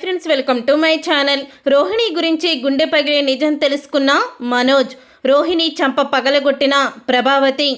Friends welcome to my channel Rohini గురించి గుండె పగిలే నిజం తెలుసుకున్న మనోజ్. రోహిణి చంప పగలగొట్టిన ప్రభావతి.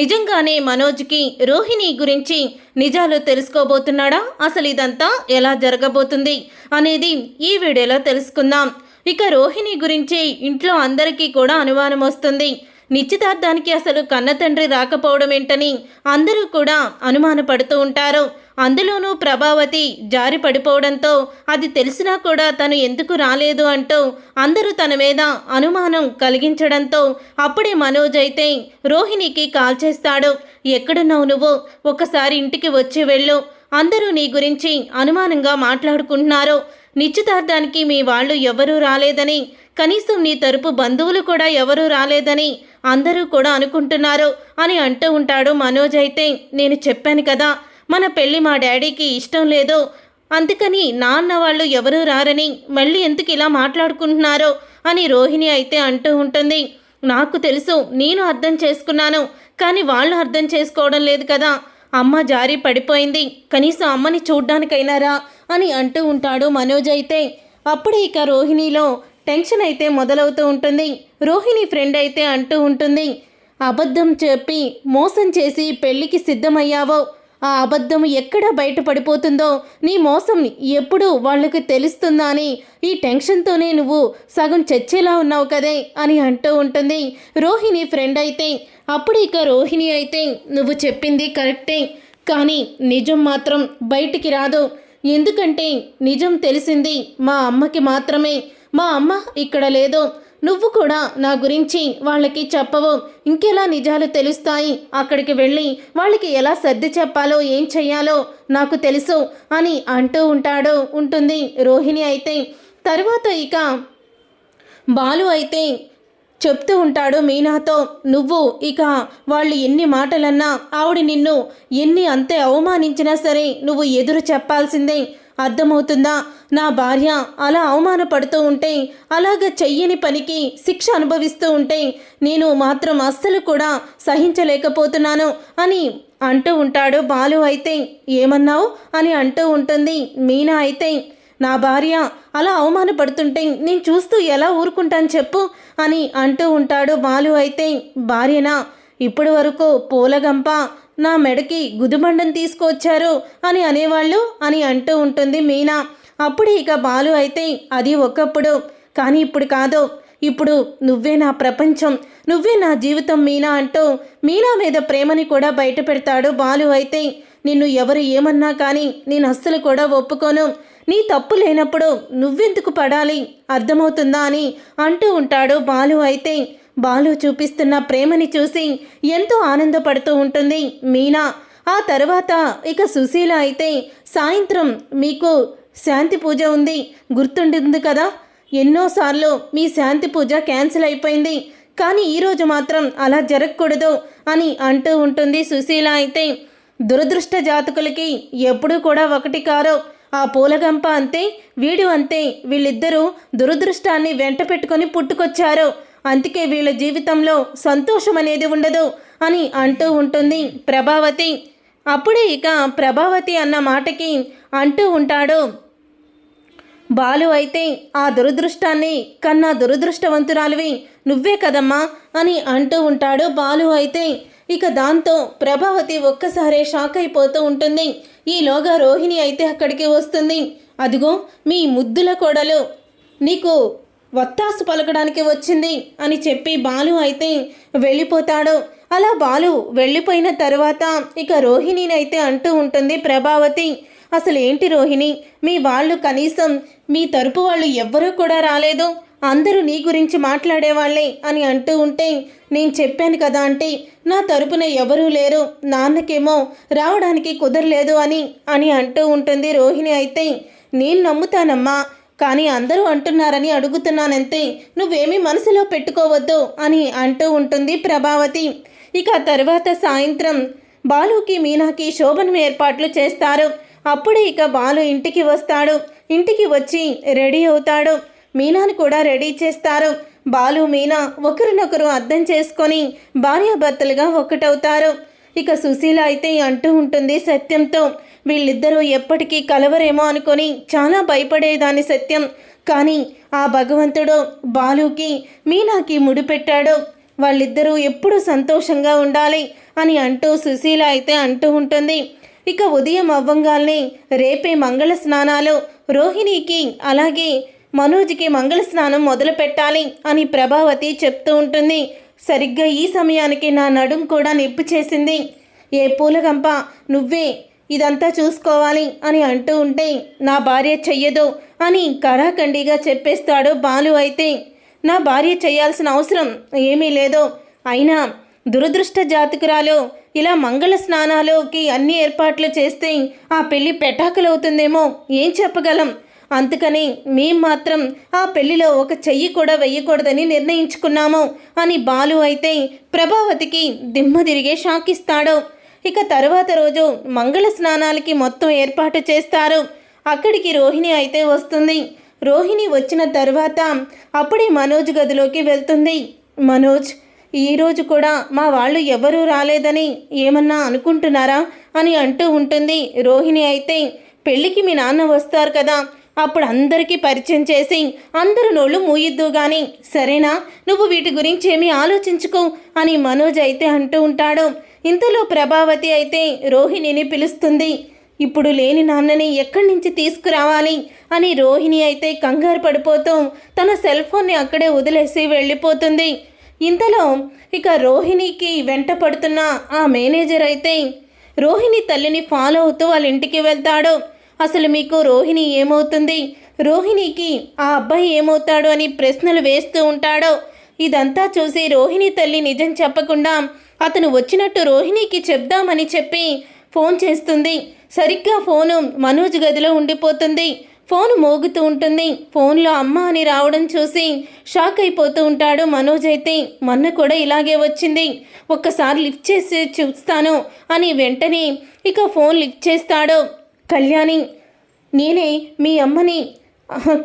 నిజంగానే మనోజ్కి రోహిణి గురించి నిజాలు తెలుసుకోబోతున్నాడా? అసలు ఇదంతా ఎలా జరగబోతుంది అనేది ఈ వీడియోలో తెలుసుకుందాం. ఇక రోహిణి గురించి ఇంట్లో అందరికీ కూడా అనుమానం వస్తుంది. నిశ్చితార్థానికి అసలు కన్న తండ్రి రాకపోవడం ఏంటని అందరూ కూడా అనుమానపడుతూ ఉంటారు. అందులోనూ ప్రభావతి జారి పడిపోవడంతో అది తెలిసినా కూడా తను ఎందుకు రాలేదు అంటూ అందరూ తన మీద అనుమానం కలిగించడంతో అప్పుడే మనోజ్ అయితే రోహిణికి కాల్ చేస్తాడు. ఎక్కడున్నావు నువ్వు? ఒకసారి ఇంటికి వచ్చి వెళ్ళు. అందరూ నీ గురించి అనుమానంగా మాట్లాడుకుంటున్నారు. నిశ్చితార్థానికి మీ వాళ్ళు ఎవరూ రాలేదని కనీసం నీ తరపు బంధువులు కూడా ఎవరూ రాలేదని అందరూ కూడా అనుకుంటున్నారు అని అంటూ ఉంటాడు మనోజ్ అయితే నేను చెప్పాను కదా మన పెళ్ళి మా డాడీకి ఇష్టం లేదు. అందుకని నాన్న వాళ్ళు ఎవరూ రారని మళ్ళీ ఎందుకు ఇలా మాట్లాడుకుంటున్నారో అని రోహిణి అయితే అంటూ ఉంటుంది. నాకు తెలుసు నేను అర్థం చేసుకున్నాను కానీ వాళ్ళు అర్థం చేసుకోవడం లేదు కదా. అమ్మ జారి పడిపోయింది. కనీసం అమ్మని చూడ్డానికైనారా అని అంటూ ఉంటాడు మనోజ్ అయితే. అప్పుడే ఇక రోహిణిలో టెన్షన్ అయితే మొదలవుతూ ఉంటుంది. రోహిణి ఫ్రెండ్ అయితే అంటూ ఉంటుంది. అబద్ధం చెప్పి మోసం చేసి పెళ్ళికి సిద్ధమయ్యావో ఆ అబద్ధం ఎక్కడ బయటపడిపోతుందో నీ మోసం ఎప్పుడు వాళ్ళకి తెలుస్తుందా అని ఈ టెన్షన్తోనే నువ్వు సగం చచ్చేలా ఉన్నావు కదే అని అంటూ ఉంటుంది. రోహిణి ఫ్రెండ్ అయితే అప్పుడు ఇక రోహిణి అయితే నువ్వు చెప్పింది కరెక్టే కానీ నిజం మాత్రం బయటికి రాదు. ఎందుకంటే నిజం తెలిసింది మా అమ్మకి మాత్రమే. మా అమ్మ ఇక్కడ లేదు. నువ్వు కూడా నా గురించి వాళ్ళకి చెప్పవు. ఇంకెలా నిజాలు తెలుస్తాయి? అక్కడికి వెళ్ళి వాళ్ళకి ఎలా సర్ది చెప్పాలో ఏం చెయ్యాలో నాకు తెలుసు అని అంటూ ఉంటాడు ఉంటుంది రోహిణి అయితే. తర్వాత ఇక బాలు అయితే చెప్తూ ఉంటాడు మీనాతో నువ్వు ఇక వాళ్ళు ఎన్ని మాటలన్నా ఆవిడ నిన్ను ఎన్ని అంతే అవమానించినా సరే నువ్వు ఎదురు చెప్పాల్సిందే. అర్థమవుతుందా? నా భార్య అలా అవమానపడుతూ ఉంటే అలాగ చెయ్యని పనికి శిక్ష అనుభవిస్తూ ఉంటే నేను మాత్రం అస్సలు కూడా సహించలేకపోతున్నాను అని అంటూ ఉంటాడు బాలు అయితే. ఏమన్నావు? అని అంటూ ఉంటుంది మీనా అయితే. నా భార్య అలా అవమానపడుతుంటే నేను చూస్తూ ఎలా ఊరుకుంటాను చెప్పు అని అంటూ ఉంటాడు బాలు అయితే. భార్యనా? ఇప్పటి వరకు పూలగంప నా మెడకి గుదిబండం తీసుకొచ్చారు అని అనేవాళ్ళు అని అంటూ ఉంటుంది మీనా. అప్పుడు ఇక బాలు అయితే అది ఒకప్పుడు. కానీ ఇప్పుడు కాదు. ఇప్పుడు నువ్వే నా ప్రపంచం. నువ్వే నా జీవితం మీనా అంటూ మీనా మీద ప్రేమని కూడా బయట పెడతాడు బాలు అయితే. నిన్ను ఎవరు ఏమన్నా కానీ నేను అస్సలు కూడా ఒప్పుకోను. నీ తప్పు లేనప్పుడు నువ్వెందుకు పడాలి? అర్థమవుతుందా అని అంటూ ఉంటాడు బాలు అయితే. బాలు చూపిస్తున్న ప్రేమని చూసి ఎంతో ఆనందపడుతూ ఉంటుంది మీనా. ఆ తర్వాత ఇక సుశీల అయితే సాయంత్రం మీకు శాంతి పూజ ఉంది గుర్తుంటుంది కదా? ఎన్నోసార్లు మీ శాంతి పూజ క్యాన్సిల్ అయిపోయింది. కానీ ఈరోజు మాత్రం అలా జరగకూడదు అని అంటూ ఉంటుంది సుశీల అయితే. దురదృష్ట జాతకులకి ఎప్పుడూ కూడా ఒకటి కారో. ఆ పూలగంప అంతే వీడు అంతే వీళ్ళిద్దరూ దురదృష్టాన్ని వెంట పెట్టుకొని పుట్టుకొచ్చారు. అందుకే వీళ్ళ జీవితంలో సంతోషం అనేది ఉండదు అని అంటూ ఉంటుంది ప్రభావతి. అప్పుడే ఇక ప్రభావతి అన్న మాటకి అంటూ ఉంటాడు. బాలు అయితే ఆ దురదృష్టాన్ని కన్నా దురదృష్టవంతురాలివి నువ్వే కదమ్మా అని అంటూ ఉంటాడు బాలు అయితే. ఇక దాంతో ప్రభావతి ఒక్కసారే షాక్ అయిపోతూ ఉంటుంది. ఈలోగా రోహిణి అయితే అక్కడికి వస్తుంది. అదిగో మీ ముద్దుల కోడలు. నీకు వత్తాసు పలకడానికి వచ్చింది అని చెప్పి బాలు అయితే వెళ్ళిపోతాడు. అలా బాలు వెళ్ళిపోయిన తర్వాత ఇక రోహిణినైతే అంటూ ఉంటుంది ప్రభావతి అసలు ఏంటి రోహిణి? మీ వాళ్ళు కనీసం మీ తరపు వాళ్ళు ఎవ్వరూ కూడా రాలేదు. అందరూ నీ గురించి మాట్లాడేవాళ్ళే అని అంటూ ఉంటే నేను చెప్పాను కదా అంటే నా తరపున ఎవరూ లేరు. నాన్నకేమో రావడానికి కుదరలేదు అని అని అంటూ ఉంటుంది రోహిణి అయితే. నేను నమ్ముతానమ్మా కానీ అందరూ అంటున్నారని అడుగుతున్నానంతే. నువ్వేమీ మనసులో పెట్టుకోవద్దు అని అంటూ ఉంటుంది ప్రభావతి. ఇక తర్వాత సాయంత్రం బాలుకి మీనాకి శోభనం ఏర్పాట్లు చేస్తారు. అప్పుడే ఇక బాలు ఇంటికి వస్తాడు. ఇంటికి వచ్చి రెడీ అవుతాడు. మీనాను కూడా రెడీ చేస్తారు. బాలు మీనా ఒకరినొకరు అర్థం చేసుకొని భార్యాభర్తలుగా ఒకటవుతారు. ఇక సుశీల అయితే అంటూ ఉంటుంది సత్యంతో వీళ్ళిద్దరూ ఎప్పటికీ కలవరేమో అనుకొని చాలా భయపడేదాని సత్యం. కానీ ఆ భగవంతుడు బాలుకి మీనాకి ముడిపెట్టాడు వాళ్ళిద్దరూ ఎప్పుడూ సంతోషంగా ఉండాలి అని అంటూ సుశీల అయితే అంటూ ఉంటుంది. ఇక ఉదయం అవ్వంగాల్ని రేపే మంగళ స్నానాలు. రోహిణికి అలాగే మనోజ్కి మంగళ స్నానం మొదలు పెట్టాలి అని ప్రభావతి చెప్తూ ఉంటుంది. సరిగ్గా ఈ సమయానికి నా నడుం కూడా నొప్పి చేసింది. ఏ పూలగంప నువ్వే ఇదంతా చూసుకోవాలి అని అంటూ ఉంటే నా భార్య చెయ్యదు అని కరాఖండిగా చెప్పేస్తాడు బాలు అయితే. నా భార్య చేయాల్సిన అవసరం ఏమీ లేదు. అయినా దురదృష్ట జాతకురాలు ఇలా మంగళ స్నానాలుకి అన్ని ఏర్పాట్లు చేస్తే ఆ పెళ్ళి పెటాకులవుతుందేమో ఏం చెప్పగలం? అందుకని మేం మాత్రం ఆ పెళ్ళిలో ఒక చెయ్యి కూడా వెయ్యకూడదని నిర్ణయించుకున్నాము అని బాలు అయితే ప్రభావతికి దిమ్మ తిరిగే షాక్ ఇస్తాడు. ఇక తర్వాత రోజు మంగళ స్నానాలకి మొత్తం ఏర్పాటు చేస్తారు. అక్కడికి రోహిణి అయితే వస్తుంది. రోహిణి వచ్చిన తర్వాత అప్పుడే మనోజ్ గదిలోకి వెళ్తుంది. మనోజ్ ఈరోజు కూడా మా వాళ్ళు ఎవరూ రాలేదని ఏమన్నా అనుకుంటున్నారా అని అంటూ ఉంటుంది. రోహిణి అయితే పెళ్ళికి మీ నాన్న వస్తారు కదా అప్పుడు అందరికీ పరిచయం చేసి అందరు నోళ్ళు మూయిద్దు గాని సరేనా? నువ్వు వీటి గురించి ఏమీ ఆలోచించుకో అని మనోజ్ అయితే అంటూ ఉంటాడు. ఇంతలో ప్రభావతి అయితే రోహిణిని పిలుస్తుంది. ఇప్పుడు లేని నాన్నని ఎక్కడి నుంచి తీసుకురావాలి అని రోహిణి అయితే కంగారు పడిపోతూ తన సెల్ ఫోన్ని అక్కడే వదిలేసి వెళ్ళిపోతుంది. ఇంతలో ఇక రోహిణికి వెంట పడుతున్న ఆ మేనేజర్ అయితే రోహిణి తల్లిని ఫాలో అవుతూ వాళ్ళ ఇంటికి వెళ్తాడు. అసలు మీకు రోహిణి ఏమవుతుంది? రోహిణికి ఆ అబ్బాయి ఏమవుతాడు అని ప్రశ్నలు వేస్తూ ఉంటాడో? ఇదంతా చూసి రోహిణి తల్లి నిజం చెప్పకుండా అతను వచ్చినట్టు రోహిణికి చెప్దామని చెప్పి ఫోన్ చేస్తుంది. సరిగ్గా ఫోను మనోజ్ గదిలో ఉండిపోతుంది. ఫోన్ మోగుతూ ఉంటుంది. ఫోన్లో అమ్మ అని రావడం చూసి షాక్ అయిపోతూ ఉంటాడు మనోజ్ అయితే. మొన్న కూడా ఇలాగే వచ్చింది. ఒక్కసారి లిఫ్ట్ చేసి చూస్తాను అని వెంటనే ఇక ఫోన్ లిఫ్ట్ చేస్తాడు. కళ్యాణి నేనే మీ అమ్మని.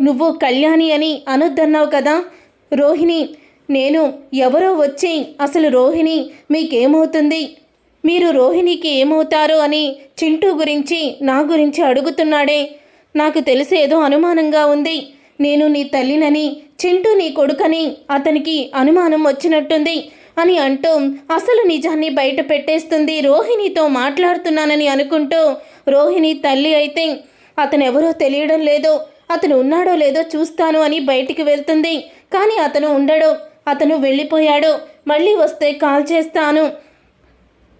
నువ్వు కళ్యాణి అని అనొద్దన్నావు కదా? రోహిణి నేను ఎవరో వచ్చి అసలు రోహిణి మీకేమవుతుంది? మీరు రోహిణికి ఏమవుతారు అని చింటూ గురించి నా గురించి అడుగుతున్నాడే. నాకు తెలిసేదో అనుమానంగా ఉంది. నేను నీ తల్లినని చింటూ నీ కొడుకని అతనికి అనుమానం వచ్చినట్టుంది. అని అంటూ అసలు నిజాన్ని బయట పెట్టేస్తుంది రోహిణితో మాట్లాడుతున్నానని అనుకుంటూ రోహిణి తల్లి అయితే అతను ఎవరో తెలియడం లేదో అతను ఉన్నాడో లేదో చూస్తాను అని బయటికి వెళ్తుంది. కానీ అతను ఉండడు. అతను వెళ్ళిపోయాడు. మళ్ళీ వస్తే కాల్ చేస్తాను.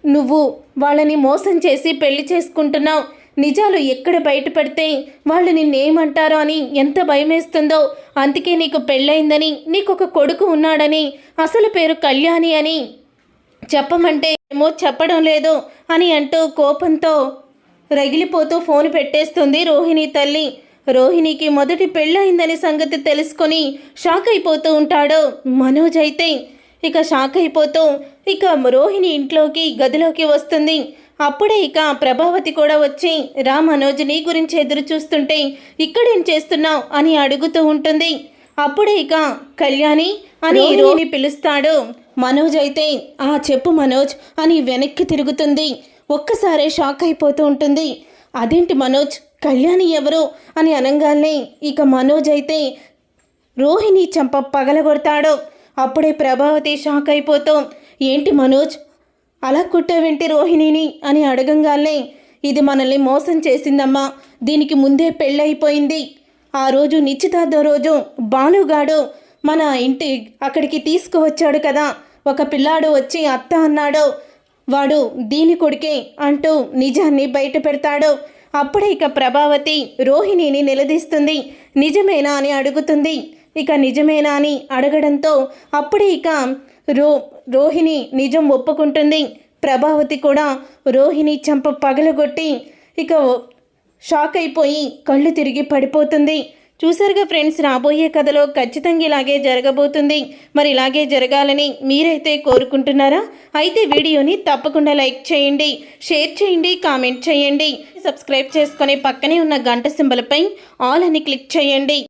నువ్వు వాళ్ళని మోసం చేసి పెళ్ళి చేసుకుంటున్నావు. నిజాలు ఎక్కడ బయటపడితే వాళ్ళు నిన్నేమంటారో అని ఎంత భయమేస్తుందో అందుకే నీకు పెళ్ళయిందని నీకు ఒక కొడుకు ఉన్నాడని అసలు పేరు కళ్యాణి అని చెప్పమంటే ఏమో చెప్పడం లేదు అని అంటూ కోపంతో రగిలిపోతూ ఫోన్ పెట్టేస్తుంది రోహిణి తల్లి. రోహిణికి మొదటి పెళ్ళయిందని సంగతి తెలుసుకొని షాక్ అయిపోతూ ఉంటాడు మనోజ్ అయితే. ఇక షాక్ అయిపోతూ ఇక రోహిణి ఇంట్లోకి గదిలోకి వస్తుంది. అప్పుడే ఇక ప్రభావతి కూడా వచ్చి రా మనోజ్ నీ గురించి ఎదురు చూస్తుంటే ఇక్కడేం చేస్తున్నావు? అని అడుగుతూ ఉంటుంది. అప్పుడే ఇక కళ్యాణి అని రోహిణి. పిలుస్తాడు. మనోజ్ అయితే ఆ చెప్పు మనోజ్ అని వెనక్కి తిరుగుతుంది. ఒక్కసారే షాక్ అయిపోతూ ఉంటుంది. అదేంటి మనోజ్? కళ్యాణి ఎవరు? అని అనగానే ఇక మనోజ్ అయితే రోహిణి చంప పగలగొడతాడు. అప్పుడే ప్రభావతి షాక్ అయిపోతూ ఏంటి మనోజ్? అలా కుట్టవేంటి రోహిణిని అని అడగంగానే ఇది మనల్ని మోసం చేసిందమ్మా దీనికి ముందే పెళ్ళైపోయింది ఆ రోజు నిశ్చితార్థం రోజు బాలుగాడు మన ఇంటి అక్కడికి తీసుకువచ్చాడు కదా ఒక పిల్లాడు వచ్చి అత్త అన్నాడు వాడు దీని కొడుకే అంటూ నిజాన్ని బయట పెడతాడు. అప్పుడే ఇక ప్రభావతి రోహిణిని నిలదీస్తుంది. నిజమేనా అని అడుగుతుంది. ఇక నిజమేనా అని అడగడంతో అప్పుడే ఇక రో రోహిణి నిజం ఒప్పుకుంటుంది. ప్రభావతి కూడా రోహిణి చెంప పగలగొట్టి ఇక షాక్ అయిపోయి కళ్ళు తిరిగి పడిపోతుంది. చూసారుగా ఫ్రెండ్స్ రాబోయే కథలో ఖచ్చితంగా ఇలాగే జరగబోతుంది. మరి ఇలాగే జరగాలని మీరైతే కోరుకుంటున్నారా? అయితే వీడియోని తప్పకుండా లైక్ చేయండి షేర్ చేయండి కామెంట్ చేయండి. సబ్స్క్రైబ్ చేసుకొని పక్కనే ఉన్న గంట సింబల్పై ఆల్ అని క్లిక్ చేయండి.